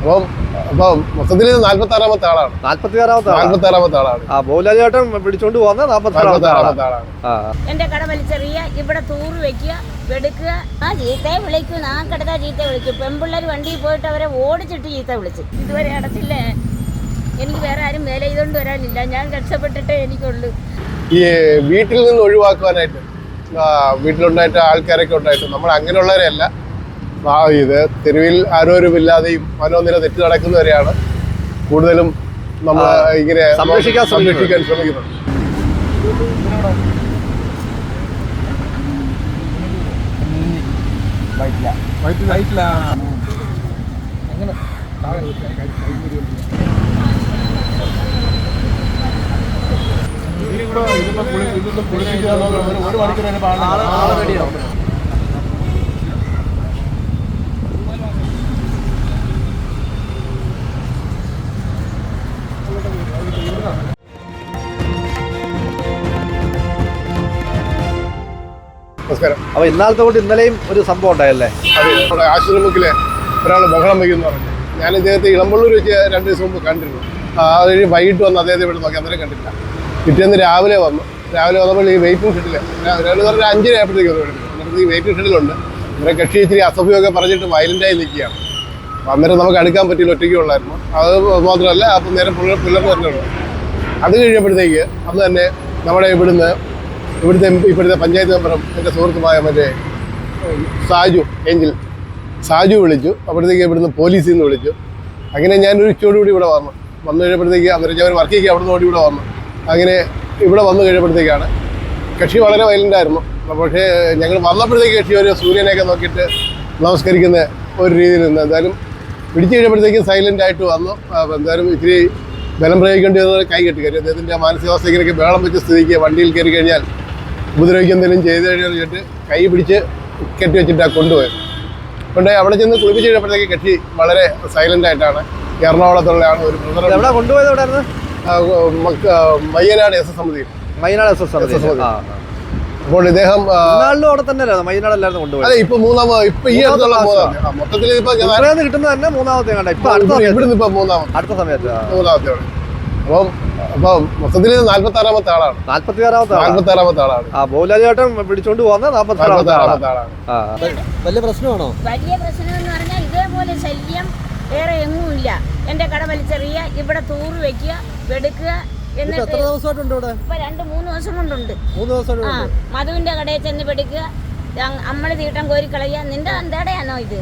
അപ്പം അപ്പം മൊത്തത്തിൽ നാല്പത്തി ആറാമത്തെ ആളാണ്. നാല്പത്തി ആറാമത്തെ. നാല്പത്തി ആറാമത്തെ ആളാണ്. ആ ബോലാജി ചേട്ടൻ പിടിച്ചോണ്ട് പോകുന്ന നാല്പത്തി ആറാമത്തെ ആളാണ്. എന്റെ കട വലിച്ചെറിയ ഇവിടെ തൂറ് വെക്കുക വെടുക്കുക. ആ ചീത്തയെ വിളിക്കും. ഞാൻ കിടത്താ ചീത്ത വിളിക്കും. പെൺപിള്ളേർ വണ്ടിയിൽ പോയിട്ട് അവരെ ഓടിച്ചിട്ട് ചീത്ത വിളിച്ചു. ഇതുവരെ അടച്ചില്ലേ? എനിക്ക് വേറെ ആരും വേല ചെയ്തോണ്ട് വരാനില്ല. ഞാൻ രക്ഷപ്പെട്ടിട്ടേ എനിക്കുള്ളൂ. ഈ വീട്ടിൽ നിന്ന് ഒഴിവാക്കുവാനായിട്ട് വീട്ടിലുണ്ടായിട്ട് ആൾക്കാരൊക്കെ ഉണ്ടായിട്ട് നമ്മൾ അങ്ങനെയുള്ളവരെയല്ല ഇത് തെരുവിൽ ആരോരുമില്ലാതെയും മനോനില തെറ്റി നടക്കുന്നവരെയാണ് കൂടുതലും നമ്മൾ ഇങ്ങനെ സംരക്ഷിക്കാൻ സംരക്ഷിക്കാൻ ശ്രമിക്കുന്നത്. സംരക്ഷിക്കാൻ ശ്രമിക്കുന്നത് നമസ്കാരം. അപ്പൊ ഇന്നാളത്തെ കൊണ്ട് ഇന്നലെയും ഒരു സംഭവം ഉണ്ടായല്ലേ? അതെ നമ്മുടെ ആശ്രമത്തിലെ ഒരാൾ ബഹളം വയ്ക്കുന്നു പറഞ്ഞു. ഞാൻ ഇദ്ദേഹത്തെ ഇളമ്പള്ളൂർ വെച്ച് രണ്ട് ദിവസം മുമ്പ് കണ്ടിരുന്നു. അത് കഴിഞ്ഞ് വൈകിട്ട് വന്ന് അദ്ദേഹത്തെ ഇവിടെ നോക്കി അന്നേരം കണ്ടില്ല. പിറ്റേന്ന് രാവിലെ വന്നു. രാവിലെ വന്നപ്പോൾ ഈ വെയിറ്റിംഗ് ഷെഡിൽ രാവിലെ പറഞ്ഞാൽ അഞ്ചര ആയപ്പോഴത്തേക്ക് വന്നു എന്നിട്ട് ഈ വെയിറ്റിംഗ് ഷെഡിലുണ്ട് ഇവരെ കക്ഷി ഇച്ചിരി അസഭ്യമൊക്കെ പറഞ്ഞിട്ട് വയലന്റായി നിൽക്കുകയാണ്. അപ്പം അന്നേരം നമുക്ക് അടുക്കാൻ പറ്റില്ല ഒറ്റയ്ക്കുള്ളായിരുന്നു അത് മാത്രമല്ല അപ്പം നേരെ പിള്ളേർ പിള്ളേർ വരുന്നുണ്ട് അത് കഴിഞ്ഞപ്പോഴത്തേക്ക് അന്ന് തന്നെ നമ്മുടെ ഇവിടുന്ന് ഇവിടുത്തെ ഇപ്പോഴത്തെ പഞ്ചായത്ത് മെമ്പറും എന്റെ സുഹൃത്തുമായ മറ്റേ സാജു ഏഞ്ചൽ. സാജു വിളിച്ചു. അപ്പോഴത്തേക്ക് ഇവിടുന്ന് പോലീസിൽ നിന്ന് വിളിച്ചു. അങ്ങനെ ഞാൻ ഞാനൊരു ഉച്ചയോടുകൂടി ഇവിടെ വന്നു. വന്നു കഴിഞ്ഞപ്പോഴത്തേക്ക് അന്നേരം ഞാൻ വർക്ക് ചെയ്യുക അവിടുന്ന് ഓടി ഇവിടെ വന്നു. അങ്ങനെ ഇവിടെ വന്നു കഴിഞ്ഞപ്പോഴത്തേക്കാണ് കക്ഷി വളരെ വയലന്റ് ആയിരുന്നു. പക്ഷേ ഞങ്ങൾ വന്നപ്പോഴത്തേക്ക് കക്ഷി ഒരു സൂര്യനെയൊക്കെ നോക്കിയിട്ട് നമസ്കരിക്കുന്ന ഒരു രീതിയിൽ നിന്ന് എന്തായാലും പിടിച്ചു കഴിഞ്ഞപ്പോഴത്തേക്കും സൈലന്റ് ആയിട്ട് വന്നു. എന്തായാലും ഇത്തിരി ബലം പ്രയോഗിക്കേണ്ടി വന്നത് കൈ കെട്ടി കാര്യം അദ്ദേഹത്തിന്റെ മാനസികാവസ്ഥ ഇങ്ങനെയൊക്കെ വേളം വെച്ച സ്ഥിതിക്ക് വണ്ടിയിൽ കയറി കഴിഞ്ഞാൽ ഉപദ്രവിക്കുക എന്തെങ്കിലും ചെയ്ത് കഴിഞ്ഞാൽ ചേട്ട് കൈ പിടിച്ച് കെട്ടി വെച്ചിട്ടാണ് കൊണ്ടുപോയത്. കൊണ്ടുപോയി അവിടെ ചെന്ന് കുളിപ്പിച്ച് കഴിഞ്ഞപ്പോഴത്തേക്ക് കെട്ടി വളരെ സൈലന്റ് ആയിട്ടാണ്. എറണാകുളത്തുള്ളതാണ് ഒരു എവിടെ കൊണ്ടുപോയത് എവിടെ മയ്യനാട് എസ് എസ് സമിതി മയ്യനാട് എസ് എസ് സമിതി. ആ, ആ. അപ്പോൾ ഇദ്ദേഹം ആ, അവിടെ തന്നെ മയ്യനാടല്ലായിരുന്നു കൊണ്ടുപോയത്. അതെ ഇപ്പൊ മൂന്നാമത് ഇപ്പൊ ഈ അടുത്തുള്ള മൊത്തത്തിൽ ഇപ്പൊ കിട്ടുന്നത് തന്നെ മൂന്നാമത്തെ കണ്ട ഇപ്പൊ ഇവിടുന്ന് ഇപ്പൊ മൂന്നാമത്തെ. അടുത്ത സമയത്ത് ആ. മൂന്നാമത്തെ അപ്പം അപ്പൊ മൊത്തത്തിൽ നാല്പത്തി ആറാമത്തെ ആളാണ്. നാല്പത്തി ആറാമത്തെ. നാല്പത്തി ആറാമത്തെ ആളാണ്. ആ ബോലാജി ചേട്ടൻ പിടിച്ചോണ്ട് പോകുന്ന നാല്പത്തി ആറാമത്തെ ആളാണ്. വലിയ പ്രശ്നമാണോ? വലിയ പ്രശ്നം എന്ന് പറഞ്ഞാൽ ഇതേപോലെ ശല്യം വേറെ എങ്ങുമില്ല. എന്റെ കട വലിച്ചെറിയ ഇവിടെ തൂറ് വെക്കുക വെടുക്കുക എന്നിട്ട് ദിവസമായിട്ടുണ്ട് ഇവിടെ? ഇപ്പൊ രണ്ട് മൂന്ന് ദിവസം കൊണ്ടുണ്ട്. മൂന്ന് ദിവസം ആ മധുവിന്റെ കടയിൽ ചെന്ന് പിടിക്കുക അമ്മൾ തീട്ടം കോരി കളയുക നിന്റെ എന്താണോ ഇത്?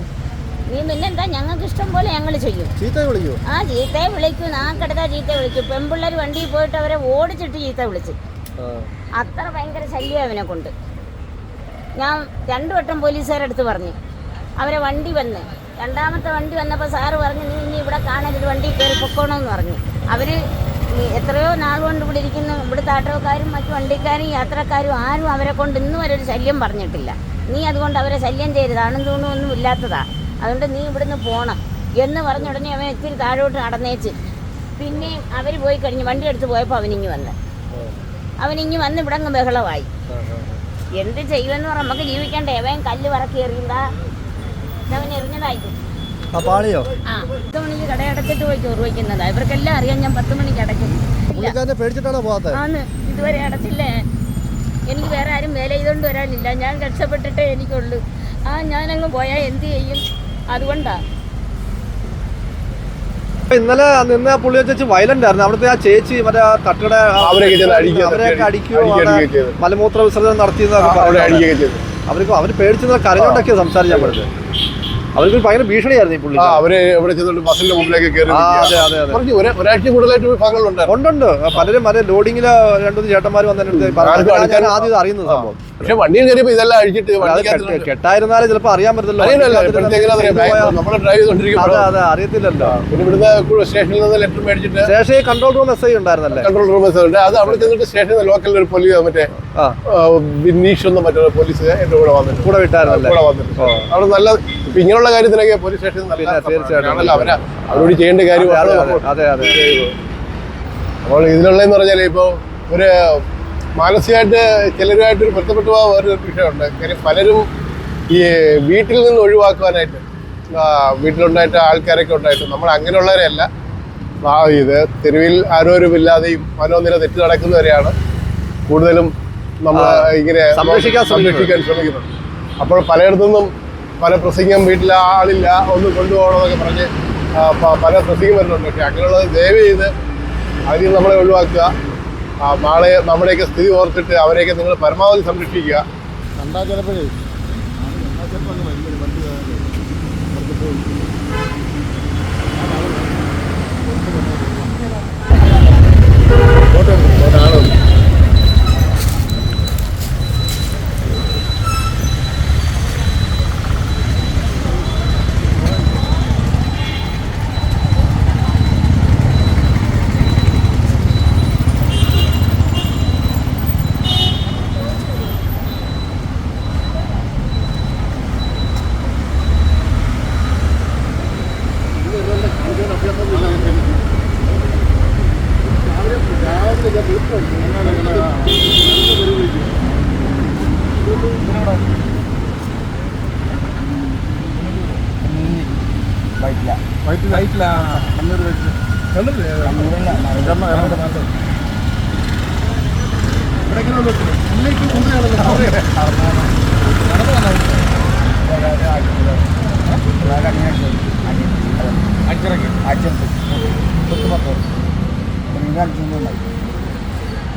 നീ പിന്നെന്താ ഞങ്ങൾക്ക് ഇഷ്ടം പോലെ ഞങ്ങൾ ചെയ്യും. ചീത്ത വിളിക്കൂ? ആ ചീത്തയെ വിളിക്കും. ആ കിടത്താ ചീത്ത വിളിക്കും. പെൺപിള്ളേർ വണ്ടിയിൽ പോയിട്ട് അവരെ ഓടിച്ചിട്ട് ചീത്ത വിളിച്ചു. അത്ര ഭയങ്കര ശല്യം അവനെ കൊണ്ട്. ഞാൻ രണ്ടു വട്ടം പോലീസുകാരടുത്ത് പറഞ്ഞു. അവരെ വണ്ടി വന്ന്. രണ്ടാമത്തെ വണ്ടി വന്നപ്പോൾ സാറ് പറഞ്ഞു നീ ഇനി ഇവിടെ കാണരുത്. വണ്ടി കയറി പൊക്കോണമെന്ന് പറഞ്ഞു. അവർ എത്രയോ നാൾ കൊണ്ട് ഇവിടെ ഇരിക്കുന്ന. ഇവിടുത്തെ ആട്ടോക്കാരും മറ്റു വണ്ടിക്കാരും യാത്രക്കാരും ആരും അവരെ കൊണ്ട് ഇന്നും വരെ ഒരു ശല്യം പറഞ്ഞിട്ടില്ല. നീ അതുകൊണ്ട് അവരെ ശല്യം ചെയ്തതാണെന്ന് ആണും തൂണും ഒന്നും ഇല്ലാത്തതാ. അതുകൊണ്ട് നീ ഇവിടുന്ന് പോകണം എന്ന് പറഞ്ഞ ഉടനെ അവൻ ഇത്തിരി താഴോട്ട് നടന്നേച്ച്. പിന്നെയും അവർ പോയി കഴിഞ്ഞ് വണ്ടി എടുത്ത് പോയപ്പോൾ അവനിങ്ങി വന്ന്. അവനിങ്ങി വന്ന് ഇവിടെ അങ്ങ് ബഹളമായി. എന്ത് ചെയ്യുമെന്ന് പറഞ്ഞാൽ നമുക്ക് ജീവിക്കണ്ടേ? അവൻ കല്ല് വറക്കി എറിയുന്നതാ അവൻ എറിഞ്ഞതായിരിക്കും. പാളിയോ? ആ പത്ത് മണിക്ക് കടയടച്ചിട്ട് പോയി ചോറ് വയ്ക്കുന്നതാ. ഇവർക്കെല്ലാം അറിയാം ഞാൻ പത്ത് മണിക്ക് അടയ്ക്കും. പേടിച്ചിട്ടാണോ പോകാത്തത്? ആന്ന് ഇതുവരെ അടച്ചില്ലേ? എനിക്ക് വേറെ ആരും വേല ചെയ്തുകൊണ്ട് വരാനില്ല. ഞാൻ രക്ഷപ്പെട്ടിട്ടേ എനിക്കുള്ളൂ. ആ ഞാനങ്ങ് പോയാൽ എന്ത് ചെയ്യും? അതുകൊണ്ടാ. ഇന്നലെ നിന്ന് ആ പുള്ളി ചേച്ചി വയലന്റ് ആയിരുന്നു. അവിടുത്തെ ആ ചേച്ചി മറ്റേ ആ- അവരെയൊക്കെ അടിക്കുകയോ. മലമൂത്ര വിസർജനം നടത്തിയെന്നൊക്കെ ചെയ്തു. അവർക്ക് അവർ പേടിച്ചെന്ന കരഞ്ഞോണ്ടൊക്കെ സംസാരിച്ചാൽ പറ്റുന്നത് അവർക്ക് ഭയങ്കര ഭീഷണിയായിരുന്നു ഈ പുള്ളി ആ അവർ എവിടെ ചെന്നിട്ട് ബസ്സിന്റെ മുമ്പിലേക്ക് കയറി ആ അതെ അതെ അതെ. കുറച്ച് ഒരാ- ഒരാഴ്ച കൂടുതലായിട്ട് ഉണ്ട് പലരും മറ്റേ ലോഡിങ്ങിൽ രണ്ടു ചേട്ടന്മാർ വന്നിട്ട് ആദ്യം അറിയുന്നത് സംഭവം. പക്ഷെ വണ്ടിയിൽ കയറിയപ്പോ ഇതെല്ലാം അഴിച്ചിട്ട് കെട്ടായിരുന്നാലും ചിലപ്പോ അറിയാൻ പോയാ- നമ്മൾ ഡ്രൈവ് ചെയ്തോണ്ടിരിക്കുമ്പോൾ അതെ അറിയത്തില്ലല്ലോ. പിന്നെ ഇവിടുന്ന് സ്റ്റേഷനിൽ നിന്ന് ലെറ്റർ മേടിച്ചിട്ട് സ്റ്റേഷനിൽ കൺട്രോൾ റൂം എസ് ഐ ഉണ്ടായിരുന്നല്ലേ? കൺട്രോൾ റൂം ഉണ്ട്. അത് അവിടെ ചെന്നിട്ട് സ്റ്റേഷനിൽ ലോക്കൽ ഒരു പോലീസ് മറ്റേ വിനീഷ് എന്ന മറ്റൊരു പോലീസ് എന്റെ കൂടെ വന്നിട്ട്. കൂടെ വിട്ടായിരുന്നല്ലേ? കൂടെ വന്നിട്ട്. അവിടെ നല്ല ഇങ്ങനെയുള്ള കാര്യത്തിനൊക്കെ പോലീസ് സ്റ്റേഷനിൽ നല്ല തീർച്ചയായിട്ടും. അവരാ. അവരോട് ചെയ്യേണ്ട കാര്യം കാര്യമാണ്. അതെ അതെ അപ്പോൾ ഇതിലുള്ളതെന്ന് പറഞ്ഞാൽ ഇപ്പോൾ ഒരു മാനസികമായിട്ട് ചിലരുമായിട്ട് ഒരു പൊരുത്തപ്പെട്ടു പോകാൻ വേറൊരു വിഷയമുണ്ട്. കാര്യം പലരും ഈ വീട്ടിൽ നിന്ന് ഒഴിവാക്കുവാനായിട്ട് വീട്ടിലുണ്ടായിട്ട് ആൾക്കാരൊക്കെ ഉണ്ടായിട്ട് നമ്മൾ അങ്ങനെയുള്ളവരെയല്ല. ആ ഇത് തെരുവിൽ ആരോരുമില്ലാതെയും മനോനില തെറ്റി നടക്കുന്നവരെയാണ് കൂടുതലും നമ്മൾ ഇങ്ങനെ സംരക്ഷിക്കാൻ സംരക്ഷിക്കാൻ ശ്രമിക്കുന്നത്. അപ്പോൾ പലയിടത്തുനിന്നും പല പ്രസംഗം വീട്ടിൽ ആളില്ല ഒന്ന് കൊണ്ടുപോകണമെന്നൊക്കെ പറഞ്ഞ് പല പ്രസംഗം വരുന്നുണ്ട്. പക്ഷേ അങ്ങനെയുള്ളത് ദയവ് ചെയ്ത് അതിൽ നമ്മളെ ഒഴിവാക്കുക. നാളെ നമ്മുടെയൊക്കെ സ്ഥിതി ഓർത്തിട്ട് അവരെയൊക്കെ നിങ്ങൾ പരമാവധി സംരക്ഷിക്കുക. കണ്ടാൽ ചിലപ്പോഴേ വൈറ്റില വൈറ്റില വൈറ്റില കണ്ണൂർ വൈറ്റില കണ്ണൂരില്ല എറണാകുളത്ത് ഇവിടെ എങ്ങനെ ഉള്ളിലേക്ക് കൊണ്ടുപോയി അഞ്ചിറക്കി അഞ്ചിറക്കി പത്ത് പത്ത് നിങ്ങൾ അഞ്ചൊന്നും ഉണ്ടായി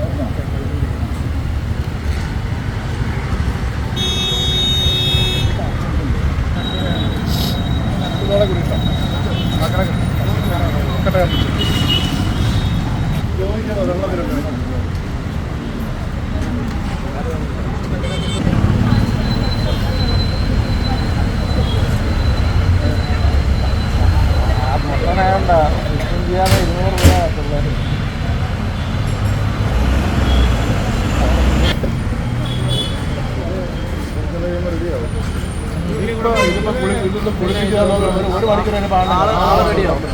മണിക്കൂർ നാളെ റെഡിയാവും പഴയ കൊണ്ട്